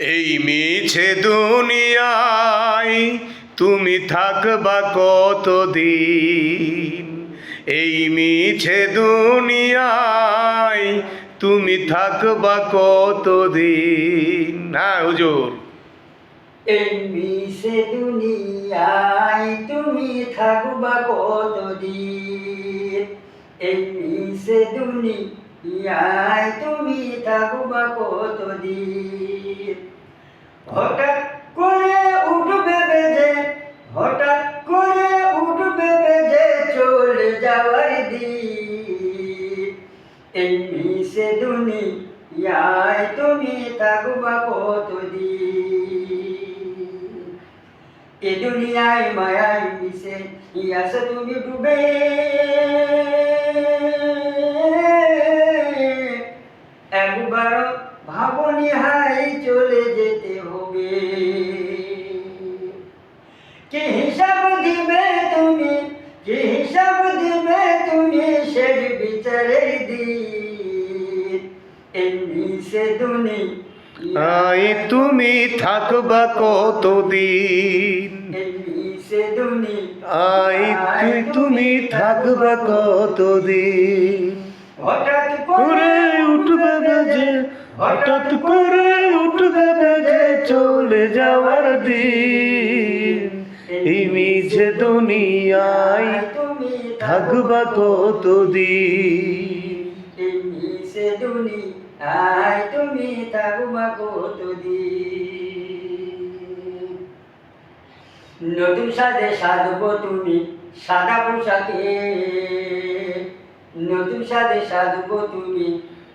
এই মিছে দুনিয়ায় তুমি থাকবা কতদিন? এই মিছে দুনিয়ায় তুমি থাকবা কতদিন? হ্যাঁ হুজুর। এই মিশে দুনিয়ায় তুমি থাকবা কতদিন? এই মিশে দুনিয়ায় তুমি থাকবা কতদিন হঠাৎ করে উঠবে বেজে, হঠাৎ করে উঠবে বেজে চলে যাওয়ার দিন। এই মিশে দুনিয়ায় তুমি থাকবা কতদিন? এ দুনিয়ায় মায়ায় মিশে, ইয়াসে তুমি ডুবে। একবার ভাবনি হাই চলে যেতে হবে। কি হিসাব দিবে তুমি? কি হিসাব দিবে তুমি শেষ বিচারের দিন? এমনি সে দুনি আই তুমি থাকবা কতদিন? আই তুমি থাকবা কতদিন? হঠাৎ হঠাৎ করে উঠবে বেজে চলে যাওয়ার দিন। মিছে দুনিয়ায় থাকবা কতদিন? তুমি থাকবা কতদিন? নতুন সাজে সাজবো তুমি সাদা পোশাকে। নতুন সাজে সাজবো তুমি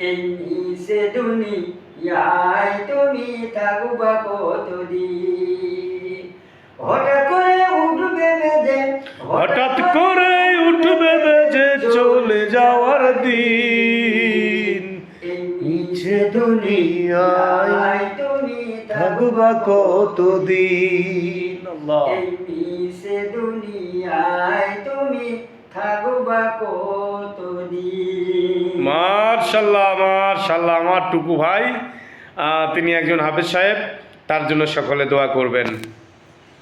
এই সে দুনিয়ায় তুমি থাকবা কতদিন। হঠাৎ করে উঠবে বেজে হঠাৎ করে উঠবে বেজে চলে যাওয়ার দিন। মিছে দুনিয়ায় তুমি থাকবা কতদিন। এই দুনিয়ায় তুমি থাকবা কতদিন। মার্শাল্লাহ মার্শাল্লাহ আমার টুকু ভাই তিনি একজন হাফেজ সাহেব তার জন্য সকলে দোয়া করবেন।